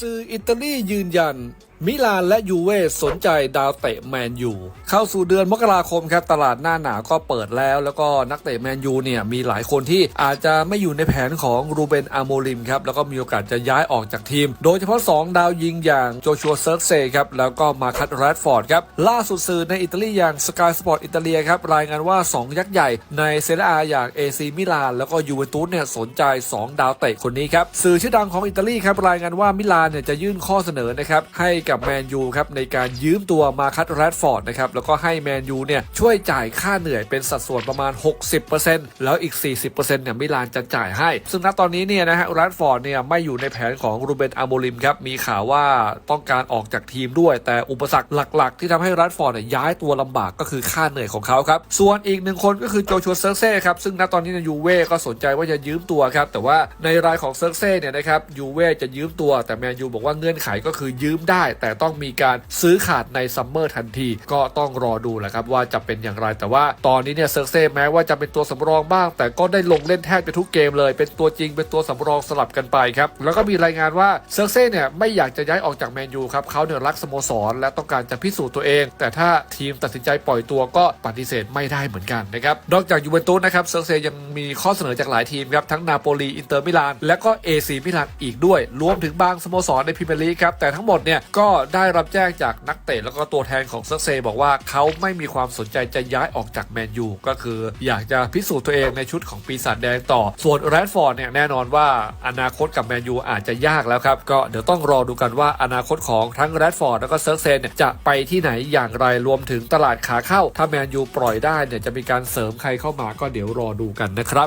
สื่ออิตาลียืนยัน มิลานและยูเว่สนใจดาวเตะแมนยูเข้าสู่เดือนมกราคมครับตลาดหน้าหนาวก็เปิดแล้ว แล้วก็นักเตะแมนยูเนี่ยมีหลายคนที่อาจจะไม่อยู่ในแผนของรูเบนอาโมลิมครับแล้วก็มีโอกาสจะย้ายออกจากทีม โดยเฉพาะ 2 ดาวยิงอย่างโจชัวเซิร์กเซครับแล้วก็มาคัตแรดฟอร์ดครับล่าสุดสื่อในอิตาลีอย่างสกายสปอร์ตอิตาเลียครับรายงานว่า 2 ยักษ์ใหญ่ในเซเรียอาอย่างเอซีมิลานแล้วก็ยูเวนตุสเนี่ยสนใจ 2 ดาวเตะคนนี้ครับสื่อชื่อดังของอิตาลีครับรายงานว่ามิลานเนี่ยจะยื่นข้อเสนอนะครับให้กับแมนยูครับในการยืมตัวมาคัตแรดฟอร์ดนะครับแล้วก็ให้แมนยูเนี่ยช่วยจ่ายค่าเหนื่อยเป็นสัดส่วนประมาณ 60%แล้วอีก 40%เนี่ยมิลานจะจ่ายให้ ซึ่งณตอนนี้เนี่ยนะฮะแรดฟอร์ดเนี่ยไม่อยู่ในแผนของรูเบนอาโมลิมครับมีข่าวว่าต้องการออกจากทีมด้วย แต่อุปสรรคหลัก ๆ ที่ทำให้แรดฟอร์ดเนี่ยย้ายตัวลำบากก็คือค่าเหนื่อยของเขาครับส่วนอีกหนึ่งคนก็คือโจชัวเซิร์เซ่ครับซึ่งณตอนนี้ในยูเว่ก็สนใจว่าจะยืมตัวครับแต่ว่าในรายของเซิร์เซ่เนี่ยนะครับยูเว่จะยืมตัวแต่แมนยูบอกว่าเงื่อนไขก็คือยืมได้แต่ต้องมีการซื้อขาดในซัมเมอร์ทันทีก็ต้องรอดูแหละครับว่าจะเป็นอย่างไรแต่ว่าตอนนี้เนี่ยเซิร์เซ่แม้ว่าจะเป็นตัวสำรองบ้าง แต่ก็ได้ลงเล่นแทบจะทุกเกมเลย เป็นตัวจริงเป็นตัวสำรองสลับกันไปครับแล้วก็มีรายงานว่าเซิร์เซ่เนี่ยไม่อยากจะย้ายออกจากแมนยูครับเขาเนี่ยรักสโมสร และต้องการจะพิสูจน์ตัวเอง แต่ถ้าทีมตัดสินใจปล่อยตัวก็ปฏิเสธไม่ได้เหมือนกันนะครับนอกจากยูเวนตุสนะครับเซิร์เซ่ยังมีข้อเสนอจากหลายทีมครับทั้งนาโปลีอินเตอร์มิลานและก็เอซีมิลานอีกด้วย รวมถึงบางสโมสรในพรีเมียร์ลีกครับแต่ทั้งหมดเนี่ยก็ได้รับแจ้งจากนักเตะแล้วก็ตัวแทนของเซิร์กเซ่บอกว่าเขาไม่มีความสนใจจะย้ายออกจากแมนยูก็คืออยากจะพิสูจน์ตัวเองในชุดของปีศาจแดงต่อ ส่วนแรดฟอร์ดเนี่ยแน่นอนว่าอนาคตกับแมนยูอาจจะยากแล้วครับ ก็เดี๋ยวต้องรอดูกันว่าอนาคตของทั้งแรดฟอร์ดแล้วก็เซิร์กเซนเนี่ยจะไปที่ไหนอย่างไรรวมถึงตลาดขาเข้า ถ้าแมนยูปล่อยได้เนี่ยจะมีการเสริมใครเข้ามาก็เดี๋ยวรอดูกันนะครับ